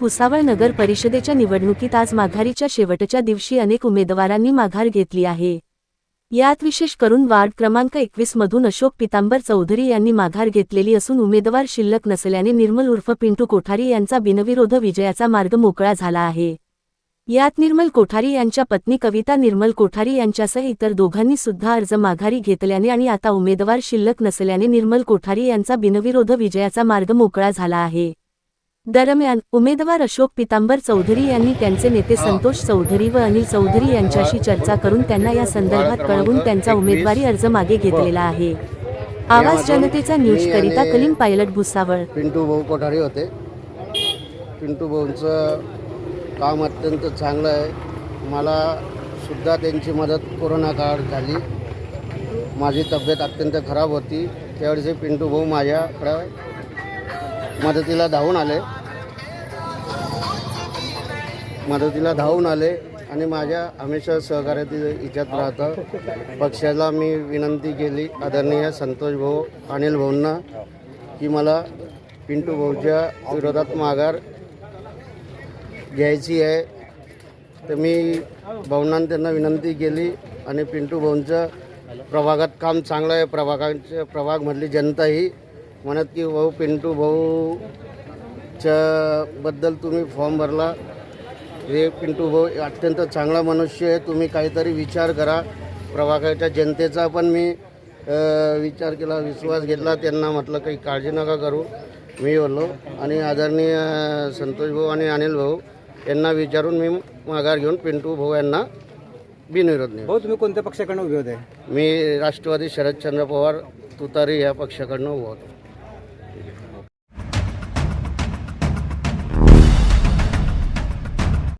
भुसावळ नगर परिषदेच्या निवडणुकीत आज माघारीच्या शेवटच्या दिवशी अनेक उमेदवारांनी माघार घेतली आहे. यात विशेष करून वार्ड क्रमांक एकवीस मधून अशोक पितांबर चौधरी यांनी माघार घेतलेली असून उमेदवार शिल्लक नसल्याने निर्मल उर्फ पिंटू कोठारी यांचा बिनविरोध विजयाचा मार्ग मोकळा झाला आहे. यात निर्मल कोठारी यांच्या पत्नी कविता निर्मल कोठारी यांच्यासह इतर दोघांनी सुद्धा अर्ज माघारी घेतल्याने आणि आता उमेदवार शिल्लक नसल्याने निर्मल कोठारी यांचा बिनविरोध विजयाचा मार्ग मोकळा झाला आहे. दरम्यान उमेदवार अशोक पितांबर चौधरी यांनी त्यांचे नेते संतोष चौधरी व अनिल चौधरी यांच्याशी चर्चा करून त्यांना या संदर्भात कळवून त्यांचा उमेदवारी अर्ज मागे घेतलेला आहे. आवाज जनतेचा न्यूज करिता कलीम पायलट भुसावळ. पिंटू भाऊ कोठारी होते. पिंटू भाऊंचं काम अत्यंत चांगलं आहे. मला सुद्धा त्यांची मदत कोरोना काळात झाली. माझी तब्येत अत्यंत खराब होती. त्यावेळेस पिंटू भाऊ माझ्याकडं मदतीला धावून आले. मदतीला धावून आले आणि माझ्या हमेशा सहकार्यात इच्छात राहतं. पक्षाला मी विनंती केली. आदरणीय संतोष भाऊ अनिल भाऊंना की मला पिंटू भाऊच्या विरोधात माघार घ्यायची आहे. तर मी भाऊंना त्यांना विनंती केली आणि पिंटू भाऊंचं प्रभागात काम चांगलं आहे. प्रभागाच्या प्रभागमधली जनताही म्हणत की भाऊ पिंटू भाऊच्या बद्दल तुम्ही फॉर्म भरला. हे पिंटू भाऊ अत्यंत चांगला मनुष्य आहे. तुम्ही काहीतरी विचार करा. प्रभागाच्या जनतेचा पण मी विचार केला विश्वास घेतला. त्यांना म्हटलं काही काळजी नका करू. मी बोललो. आणि आदरणीय संतोष भाऊ आणि अनिल भाऊ यांना विचारून मी माघार घेऊन पिंटू भाऊ यांना बिनविरोध निवडलो. भाऊ तुम्ही कोणत्या पक्षाकडनं उभे होते? मी राष्ट्रवादी शरदचंद्र पवार तुतारी या पक्षाकडनं उभा होतो. Thank you.